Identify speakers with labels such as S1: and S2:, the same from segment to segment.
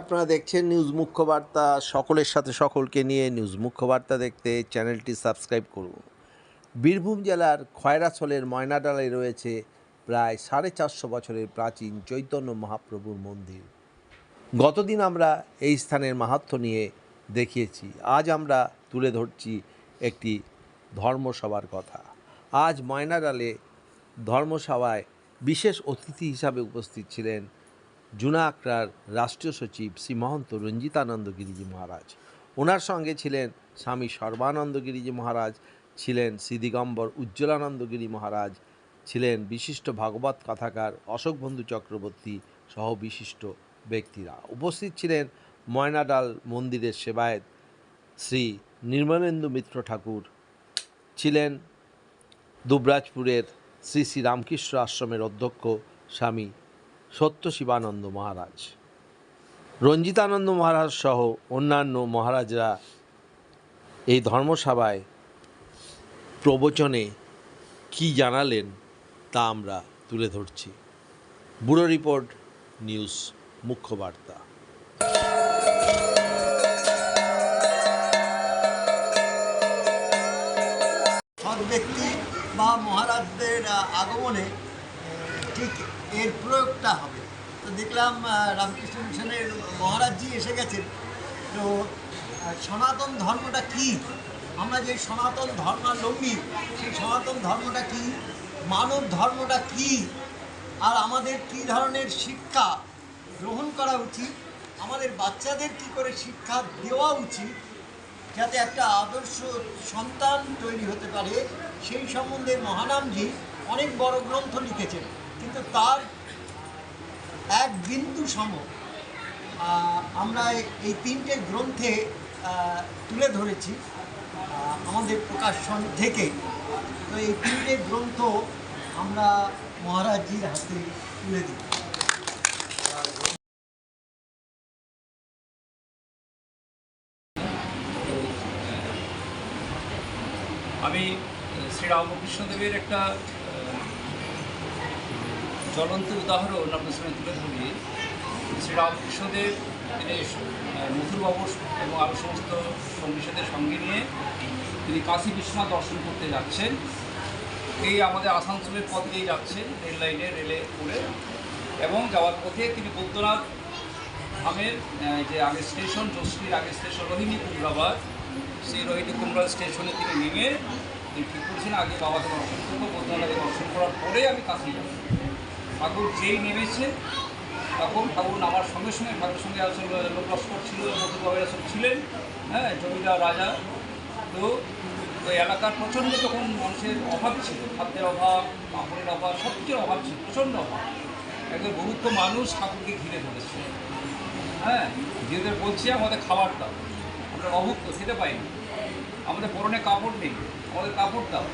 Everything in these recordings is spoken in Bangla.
S1: আপনারা দেখছেন নিউজ মুখ্য বার্তা সকলের সাথে সকলকে নিয়ে নিউজ মুখ্য বার্তা দেখতে চ্যানেলটি সাবস্ক্রাইব করুন। বীরভূম জেলার খয়রাছলের ময়নাডালে রয়েছে প্রায় সাড়ে চারশো বছরের প্রাচীন চৈতন্য মহাপ্রভুর মন্দির। গতদিন আমরা এই স্থানের মাহাত্ম্য নিয়ে দেখিয়েছি। আজ আমরা তুলে ধরছি একটি ধর্মসভার কথা। আজ ময়নাডালে ধর্মসভায় বিশেষ অতিথি হিসাবে উপস্থিত ছিলেন জুনা আখড়ার রাষ্ট্রীয় সচিব শ্রী মহন্ত রঞ্জিতানন্দ গিরিজি মহারাজ। ওনার সঙ্গে ছিলেন স্বামী সর্বানন্দ গিরিজি মহারাজ, ছিলেন শ্রী দিগম্বর উজ্জ্বলানন্দ গিরি মহারাজ, ছিলেন বিশিষ্ট ভাগবত কথাকার অশোক বন্ধু চক্রবর্তী সহ বিশিষ্ট ব্যক্তিরা। উপস্থিত ছিলেন ময়নাডাল মন্দিরের সেবায়ত শ্রী নির্মলেন্দু মিত্র ঠাকুর, ছিলেন দুবরাজপুরের শ্রী শ্রী রামকৃষ্ণ আশ্রমের অধ্যক্ষ স্বামী সত্য শিবানন্দ মহারাজ। রঞ্জিতানন্দ মহারাজ সহ অন্যান্য মহারাজরা এই ধর্মসভায় প্রবচনে কি জানালেন তা আমরা তুলে ধরছি। ব্যুরো রিপোর্ট, নিউজ মুখ্য বার্তা
S2: ব্যক্তি বা মহারাজদের আগমনে ঠিক এর প্রয়োগটা হবে। তো দেখলাম রামকৃষ্ণ মিশনের মহারাজজি এসে গেছেন। তো সনাতন ধর্মটা কি? আমরা যে সনাতন ধর্মাবলম্বী, সেই সনাতন ধর্মটা কি? মানব ধর্মটা কি? আর আমাদের কি ধরনের শিক্ষা গ্রহণ করা উচিত? আমাদের বাচ্চাদের কি করে শিক্ষা দেওয়া উচিত? যাতে একটা আদর্শ সন্তান তৈরি হতে পারে, সেই সম্বন্ধে মহানামজি অনেক বড় গ্রন্থ লিখেছেন। কিন্তু তার এক বিন্দু সম আমরা এই তিনটে গ্রন্থে তুলে ধরেছি আমাদের প্রকাশন থেকে। তো এই তিনটে গ্রন্থ আমরা মহারাজজির হাতে তুলে দিই।
S3: আমি শ্রী রামকৃষ্ণদেবের একটা জ্বলন্ত উদাহরণ আপনার সামনে তুলে ধরি। শ্রী রামকৃষ্ণদেব, তিনি মথুরবাবু এবং আরও সমস্ত সঙ্গীসাদের সঙ্গে নিয়ে তিনি কাশী বিশ্বনাথ দর্শন করতে যাচ্ছেন। এই আমাদের আসানসোলের পথ দিয়েই যাচ্ছেন, রেল লাইনে, রেলে করে। এবং যাওয়ার পথে তিনি বৈদ্যনাথ ধামের যে আগের স্টেশন জশ্রীর আগের স্টেশন, রোহিণী কুমড়াবাদ সেই রোহিণী কুমড়া স্টেশনে তিনি নেমে তিনি ঠিক করেছেন, আগে বাবাকে দর্শন করব, বৈদ্যনাথকে দর্শন করার পরে আমি কাছে যাব। ঠাকুর যেই নেমেছেন তখন ঠাকুর নামার সঙ্গে সঙ্গে ঠাকুর সঙ্গে লোক লস্কর ছিল মধুবাবেরা সব ছিলেন হ্যাঁ জমিদার রাজা। তো ওই এলাকার প্রচণ্ড তখন মানুষের অভাব ছিল, খাদ্যের অভাব কাপড়ের অভাব সব কিছুর অভাব ছিল, প্রচণ্ড অভাব। একজন গুরুত্ব মানুষ ঠাকুরকে ঘিরে ধরেছে। হ্যাঁ যেদের বলছি আমাদের খাবার দাও আমরা অভুক্ত, খেতে পাইনি। আমাদের পরনে কাপড় নেই, আমাদের কাপড় দাও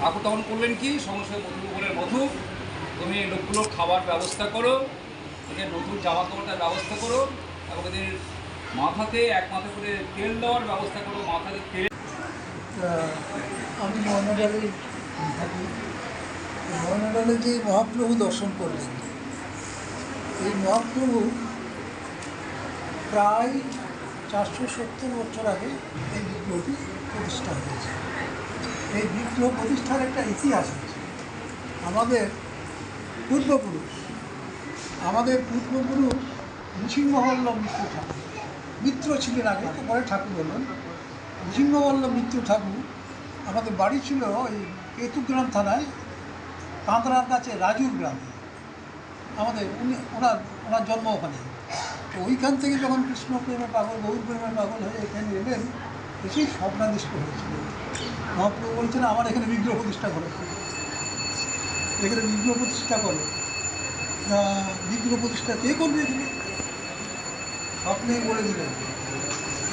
S3: ঠাকুর তখন করলেন কি? সঙ্গে সঙ্গে মধু তুমি এই লোকগুলোর খাবার ব্যবস্থা করো, এদের নতুন জামা কাপড়টার ব্যবস্থা করো, এবং এদের মাথাতে এক মাথা করে তেল দেওয়ার ব্যবস্থা করো, মাথাতে তেল
S4: আমি ময়নাডালে থাকি। ময়নাডালে যে মহাপ্রভু দর্শন করলেন, এই মহাপ্রভু প্রায় চারশো সত্তর বছর আগে এই বিগ্রহটি প্রতিষ্ঠা হয়েছে। এই বিগ্রহ প্রতিষ্ঠার একটা ইতিহাস আছে। আমাদের পূর্বপুরুষ। আমাদের পূর্বপুরুষ নৃসিংহবল্ল মিত্র ঠাকুর। মিত্র ছিলেন আগে পরে ঠাকুর হলেন। নৃসিংহবল্ল মিত্র ঠাকুর আমাদের বাড়ি ছিল ওই কেতুগ্রাম থানায়, কাঁদরার কাছে রাজুর গ্রামে। আমাদের উনি, ওনার ওনার জন্ম ওখানে। তো ওইখান থেকে যখন কৃষ্ণ প্রেমে পাগল গৌর প্রেমে পাগল হয়ে এখানে এলেন, এসেই স্বপ্নাদিষ্ট হয়েছিল মহাপ্রভু বলছেন, আমার এখানে বিগ্রহ প্রতিষ্ঠা করেছে এখানে বিগ্রহ প্রতিষ্ঠা করে। তা বিগ্রহ প্রতিষ্ঠা কে করবে এখানে? স্বপ্নেই বলে দিলেন।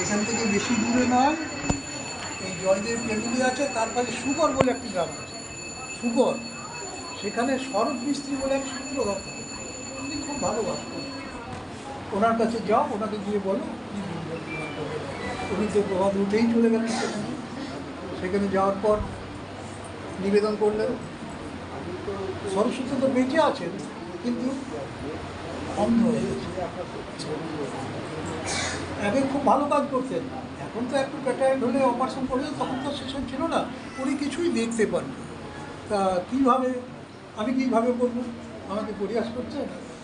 S4: এখান থেকে বেশি দূরে নয়। এই জয়দেব টেবিলি আছে, তার পাশে সুগর বলে একটি গ্রাম আছে। সুগর, সেখানে শরৎ মিস্ত্রি বলে এক সূত্রধর থাকে। উনি খুব ভালোবাসতেন ওনার কাছে যাও, ওনাকে গিয়ে বলো উনি তো প্রভাত উঠেই চলে গেলেন সেখানে যাওয়ার পর নিবেদন করলেন। সরস্বতী তো বেঁচে আছেন, কিন্তু অন্ধ হয়ে গেছে। আগে খুব ভালো কাজ করতেন, এখন তো একটু ক্যাটারাক্ট হলে অপারেশন করলে তখন তো সেসব ছিল না, উনি কিছুই দেখতে পান তা কীভাবে, আমি কীভাবে করব? আমাকে পরিহাস করছে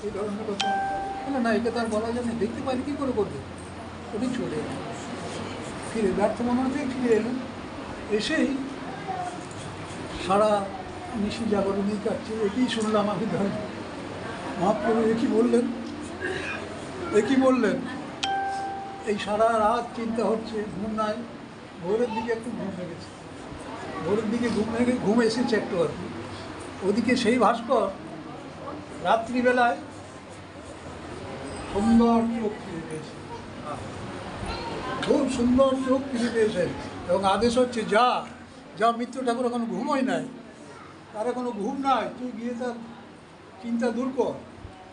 S4: এই ধরনের কথা। বলে, না এটা তার বলা যায় না, দেখতে পারি, কী করে করবে? উনি চলে এলেন। ফিরে ব্যর্থ মনোতেই ফিরে এলেন। এসেই সারা নিশি জাগরণী কাটছে একেই শুনলাম আমি ধর। মহাপ্রভু একই বললেন? একই বললেন? এই সারা রাত চিন্তা হচ্ছে, ঘুম নাই। ভোরের দিকে একটু ঘুম লেগেছে ভোরের দিকে ঘুম লেগে ঘুম এসেছে একটু আর কি। ওদিকে সেই ভাস্কর রাত্রিবেলায় সুন্দর চোখ ফিরে পেয়েছে। খুব সুন্দর চোখ ফিরে পেয়েছেন এবং আদেশ হচ্ছে, যা যা মিত্র ঠাকুর এখন ঘুমোয় নাই তার কোনো ঘুম নাই, তুই গিয়ে তার চিন্তা দূর কর।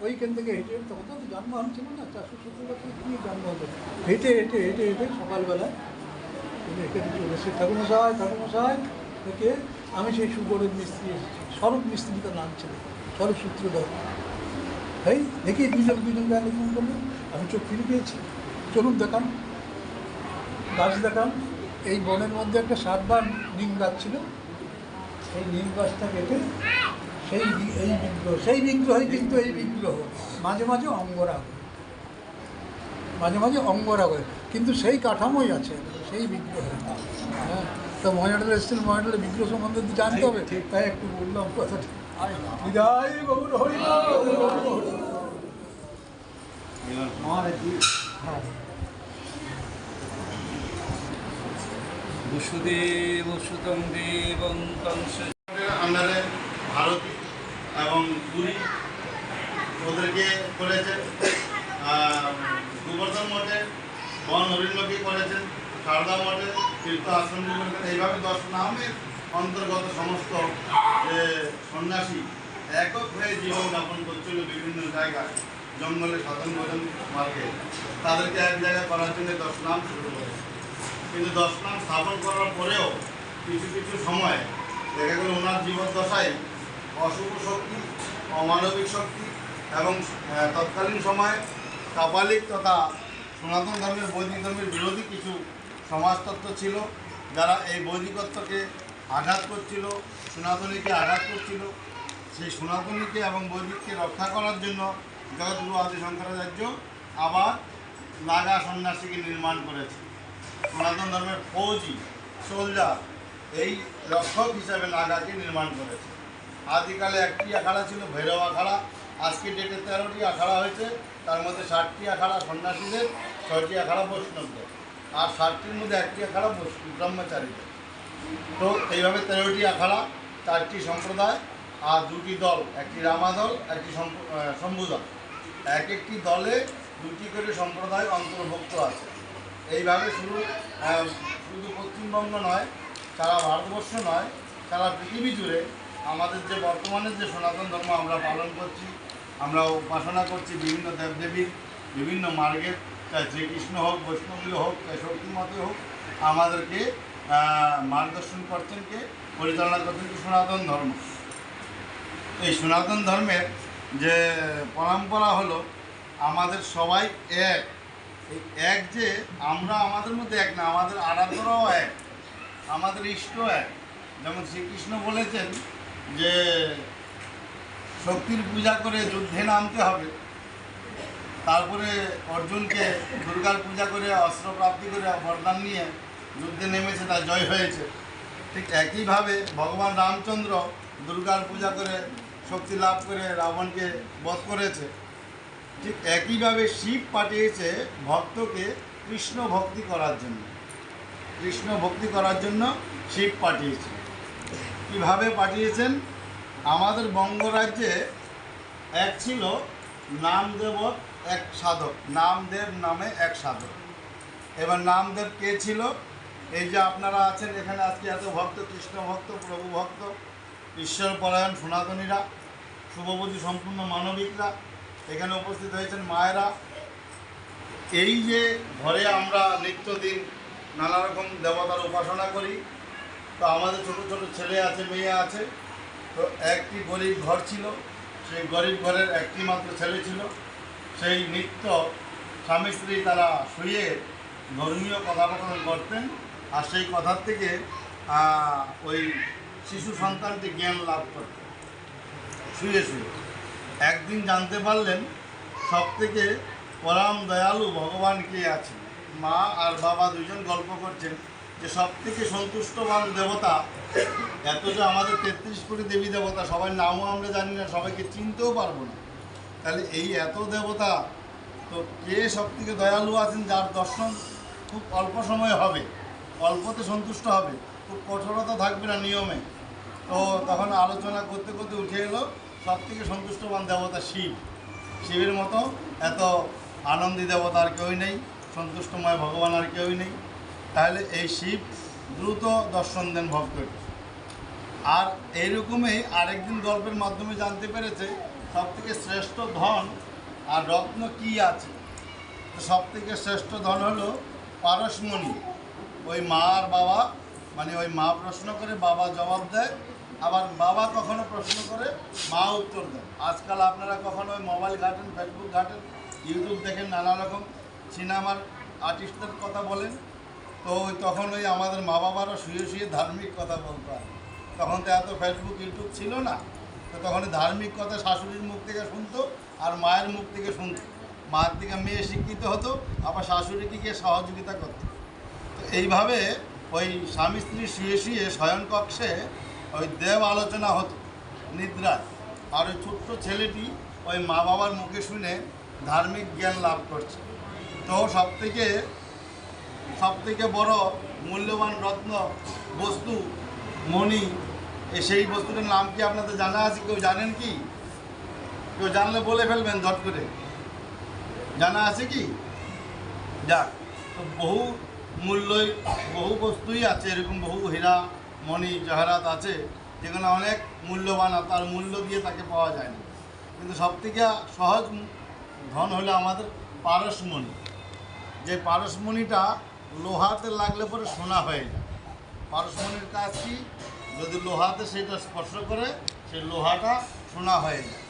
S4: ওইখান থেকে হেঁটে তখন তো যানবাহন ছিল না, চারশো সত্তর বছর কি যানবাহন হেঁটে হেঁটে হেঁটে হেঁটে তিনি এখানে চলে এসে ঠাকুমশাই ঠাকুমশাই থেকে আমি সেই সুগরের মিস্ত্রি স্বরূপ মিস্ত্রি তার নাম ছিল, স্বরূপ সূত্রধর এই দেখি দুজন দুজন গায়ে ফোন করল, আমি চোখ ফিরে পেয়েছি। চলুন দেখান, গাছ দেখান, এই বনের মধ্যে একটা সাতবার ডিম গাছ ছিল সেই নিম গাছটা কেটে সেই এই বিগ্রহ সেই বিগ্রহই কিন্তু এই বিগ্রহ। মাঝে মাঝে অঙ্গরা মাঝে মাঝে অঙ্গরা হয়। কিন্তু সেই কাঠামোই আছে সেই বিগ্রহ। হ্যাঁ তো মহাজনের এসেছিল মহাজনের বিগ্রহ সম্বন্ধে তো জানতে হবে। তাই একটু বললাম কথাটা। বিদায় গৌর হরি হ্যাঁ।
S3: বসুদেব সুতং দেবং
S5: আন্ডারে ভারতী এবং পুরী ওদেরকে করেছেন গোবর্ধন মঠে, বন হরিণকে করেছেন, সারদা মঠে, তীর্থ আশ্রম এইভাবে দশ নামের অন্তর্গত সমস্ত যে সন্ন্যাসী একক হয়ে জীবনযাপন করছিল বিভিন্ন জায়গায়, জঙ্গলে সাধন ভোজন মার্গে। তাদেরকে এক জায়গায় করার জন্য দশ নাম শুরু করেছে। কিন্তু দশ নাম স্থাপন করার পরেও কিছু কিছু সময় দেখা গেল ওনার জীবদ্দশায় অশুভ শক্তি, অমানবিক শক্তি এবং তৎকালীন সময়ে কাপালিক তথা সনাতন ধর্মের বৈদিক ধর্মের বিরোধী কিছু সমাজতত্ত্ব ছিল যারা এই বৈদিকত্বকে আঘাত করছিল, সনাতনীকে আঘাত করছিল। সেই সনাতনীকে এবং বৈদিককে রক্ষা করার জন্য জগৎগুরু আদি শঙ্করাচার্য আবার নাগা সন্ন্যাসীকে নির্মাণ করেছে সনাতন ধর্মের ফৌজি, সোলজার এই রক্ষক হিসাবে নাগাকে নির্মাণ করেছে। আদিকালে একটি আখাড়া ছিল, ভৈরব আখাড়া। আজকে ডেটে তেরোটি আখাড়া হয়েছে, তার মধ্যে ষাটটি আখাড়া সন্ন্যাসীদের, ছয়টি আখাড়া বৈষ্ণবদের। আর ষাটটির মধ্যে একটি আখাড়া ব্রহ্মচারীদের। তো এইভাবে তেরোটি আখাড়া, চারটি সম্প্রদায় আর দুটি দল, একটি রামা দল একটি শম্ভু দল এক একটি দলে দুটি করে সম্প্রদায় অন্তর্ভুক্ত আছে। এইভাবে শুধু শুধু পশ্চিমবঙ্গ নয়, সারা ভারতবর্ষ নয়, সারা পৃথিবী জুড়ে আমাদের যে বর্তমানে যে সনাতন ধর্ম আমরা পালন করছি আমরা উপাসনা করছি বিভিন্ন দেবদেবীর, বিভিন্ন মার্গের চাই শ্রীকৃষ্ণ হোক বৈষ্ণবী হোক শক্তিমতে হোক, আমাদেরকে মার্গদর্শন করছেন কে? পরিচালনা করছেন কি? সনাতন ধর্ম। এই সনাতন ধর্মের যে পরম্পরা হলো, আমাদের সবাই এক। এক যে আমরা আমাদের মধ্যে এক না, আমাদের আরাধনাও এক, আমাদের ইষ্ট এক। যেমন শ্রীকৃষ্ণ বলেছেন যে শক্তির পূজা করে যুদ্ধে নামতে হবে। তারপরে অর্জুনকে দুর্গার পূজা করে অস্ত্র প্রাপ্তি করে, বরদান নিয়ে যুদ্ধে নেমেছে, তার জয় হয়েছে। ঠিক একইভাবে ভগবান রামচন্দ্র দুর্গার পূজা করে, শক্তি লাভ করে, রাবণকে বধ করেছে। ঠিক একইভাবে শিব পাঠিয়েছে ভক্তকে কৃষ্ণ ভক্তি করার জন্য। কৃষ্ণ ভক্তি করার জন্য শিব পাঠিয়েছে। কীভাবে পাঠিয়েছেন? আমাদের বঙ্গরাজ্যে এক ছিল নামদেব এক সাধক। নামদেব নামে এক সাধক। এবার নামদেব কে ছিল? এই যে আপনারা আছেন এখানে আজকে এত ভক্ত, কৃষ্ণ ভক্ত, প্রভু ভক্ত ঈশ্বর পরায়ণ সনাতনীরা শুভবতী সম্পূর্ণ মানবিকরা এখানে উপস্থিত হয়েছেন মায়েরা। এই যে ঘরে আমরা নিত্যদিন নানা রকম দেবতার উপাসনা করি, তো আমাদের ছোট ছোট ছেলে আছে, মেয়ে আছে, তো একটি গরিব ঘর ছিল, সেই গরিব ঘরের একটি মাত্র ছেলে ছিল। সেই নৃত্য স্বামী স্ত্রী তারা শুয়ে ধর্মীয় কথাবার্তা করতেন আর সেই কথার থেকে ওই শিশু সন্তানটি জ্ঞান লাভ করত শুয়ে শুয়ে। একদিন জানতে পারলেন সব থেকে পরম দয়ালু ভগবান কে আছে মা আর বাবা দুজন গল্প করছেন যে সব থেকে সন্তুষ্টবান দেবতা এত যে আমাদের তেত্রিশ কোটি দেবী দেবতা সবার নামও আমরা জানি না, সবাইকে চিনতেও পারব না। তাহলে এই এত দেবতা, তো কে সব থেকে দয়ালু আছেন যার দর্শন খুব অল্প সময় হবে, অল্পতে সন্তুষ্ট হবে, খুব কঠোরতা থাকবে না নিয়মে। তো তখন আলোচনা করতে করতে উঠে এলো সব থেকে সন্তুষ্টবান দেবতা শিব। শিবের মতো এত আনন্দী দেবতা আর কেউই নেই, সন্তুষ্টময় ভগবান আর কেউই নেই। তাহলে এই শিব দ্রুত দর্শন দেন ভক্তকে। আর এইরকমই আরেকদিন গল্পের মাধ্যমে জানতে পেরেছে সব থেকে শ্রেষ্ঠ ধন আর রত্ন কি আছে? তো সব থেকে শ্রেষ্ঠ ধন হলো পারসমণি ওই মা আর বাবা মানে ওই মা প্রশ্ন করে বাবা জবাব দেয় আবার বাবা কখনো প্রশ্ন করে, মা উত্তর দেন। আজকাল আপনারা কখনো মোবাইল ঘাটেন, ফেসবুক ঘাটেন, ইউটিউব দেখেন, নানা রকম সিনেমার আর্টিস্টদের কথা বলেন, তো ওই তখন ওই আমাদের মা বাবারও শুয়ে শুয়ে ধার্মিক কথা বলতো কি। তখন তো এত ফেসবুক, ইউটিউব ছিল না, তো তখন ধার্মিক কথা শাশুড়ির মুখ থেকে শুনতো আর মায়ের মুখ থেকে শুনতো। মায়ের থেকে মেয়ে শিক্ষিত হতো, আবার শাশুড়িকে গিয়ে সহযোগিতা করতো। তো এইভাবে ওই স্বামী স্ত্রী শুয়ে শুয়ে শয়ন কক্ষে ওই দেব আলোচনা হতো নিদ্রায় আর ওই ছোট্ট ছেলেটি ওই মা বাবার মুখে শুনে ধার্মিক জ্ঞান লাভ করছে। তো সব থেকে সব থেকে বড় মূল্যবান রত্ন, বস্তু, মণি সেই বস্তুটার নাম কি আপনাদের জানা আছে? কেউ জানেন কি? কেউ জানলে বলে ফেলবেন ঝট করে। জানা আছে কি? যাক, তো বহু মূল্যই, বহু বস্তুই আছে, এরকম বহু হীরা মণি জহরাত আছে, যেগুলো অনেক মূল্যবান তার মূল্য দিয়ে তাকে পাওয়া যায় না কিন্তু সবথেকে সহজ ধন হলো আমাদের পারসমণি যে পারসমণিটা লোহাতে লাগলে পরে সোনা হয়ে যায়। পারসমণির কাজ কি? যদি লোহাতে সেটা স্পর্শ করে সেই লোহাটা সোনা হয়ে যায়।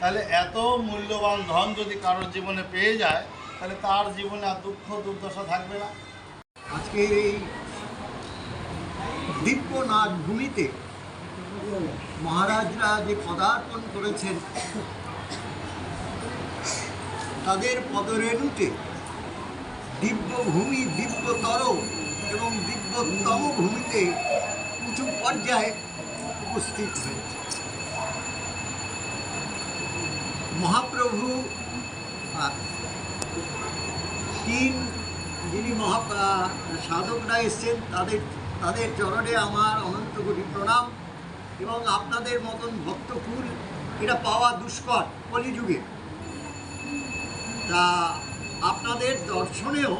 S5: তাহলে এত মূল্যবান ধন যদি কারোর জীবনে পেয়ে যায়, তাহলে তার জীবনে আর দুঃখ দুর্দশা থাকবে না।
S2: আজকের এই দিব্য নাচ ভূমিতে মহারাজরা যে পদার্পণ করেছেন, তাদের পদরেণুতে দিব্য ভূমি দিব্যতর এবং দিব্যতম ভূমিতে উঁচু পর্যায়ে উপস্থিত হয়েছে। মহাপ্রভু তিন যিনি মহা সাধকরা এসছেন, তাদের তাদের চরণে আমার অনন্ত কোটি প্রণাম এবং আপনাদের মতন ভক্তকুল এটা পাওয়া দুষ্কর কলিযুগে। তা আপনাদের দর্শনেও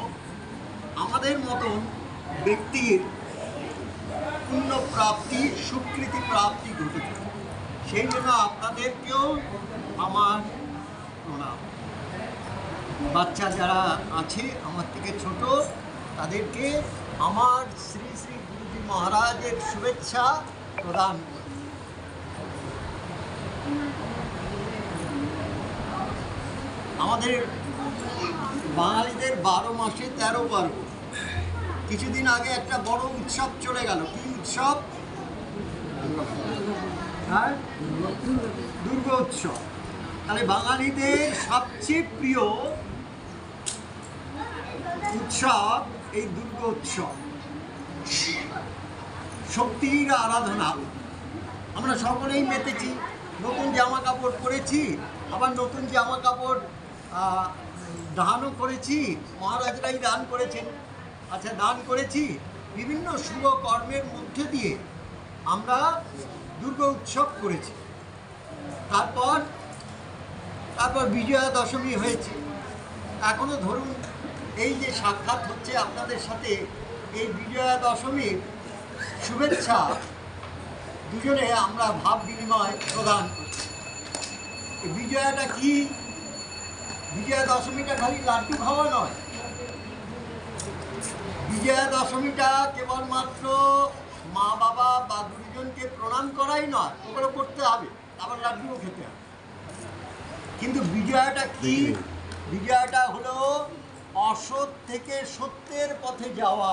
S2: আমাদের মতন ব্যক্তির পুণ্য প্রাপ্তি স্বীকৃতি প্রাপ্তি ঘটেছে। সেই জন্য আপনাদেরকেও আমার প্রণাম। বাচ্চা যারা আছে, আমার থেকে ছোট, তাদেরকে আমার শ্রী শ্রী মহারাজের শুভেচ্ছা প্রদান। আমাদের বাঙালিদের বারো মাসে তেরো পার্বণ কিছুদিন আগে একটা বড় উৎসব চলে গেল। কি উৎসব? হ্যাঁ? দুর্গা উৎসব। তাহলে বাঙালিদের সবচেয়ে প্রিয় উৎসব এই দুর্গা উৎসব। শক্তির আরাধনা। আমরা সকলেই মেতেছি। নতুন জামা কাপড় পরেছি, আবার নতুন জামা কাপড় দানও করেছি। মহারাজরাই দান করেছেন। আচ্ছা দান করেছি। বিভিন্ন শুভ কর্মের মধ্যে দিয়ে আমরা দুর্গা উৎসব করেছি। তারপর তারপর বিজয়া দশমী হয়েছে। এখনও ধরুন, এই যে সাক্ষাৎ হচ্ছে আপনাদের সাথে, এই বিজয়া দশমীর শুভেচ্ছা। দুজনে আমরা ভাব বিনিময় প্রদান করছি। বিজয়াটা কি? বিজয়া দশমীটা খালি লাড্ডু খাওয়া নয়। বিজয়া দশমীটা কেবলমাত্র মা বাবা বা গুরুজনকে প্রণাম করাই নয় ওগুলো করতে হবে আবার লাড্ডুও খেতে হবে। কিন্তু বিজয়াটা কি? বিজয়াটা হলো অসৎ থেকে সত্যের পথে যাওয়া।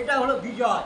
S2: এটা হলো বিজয়।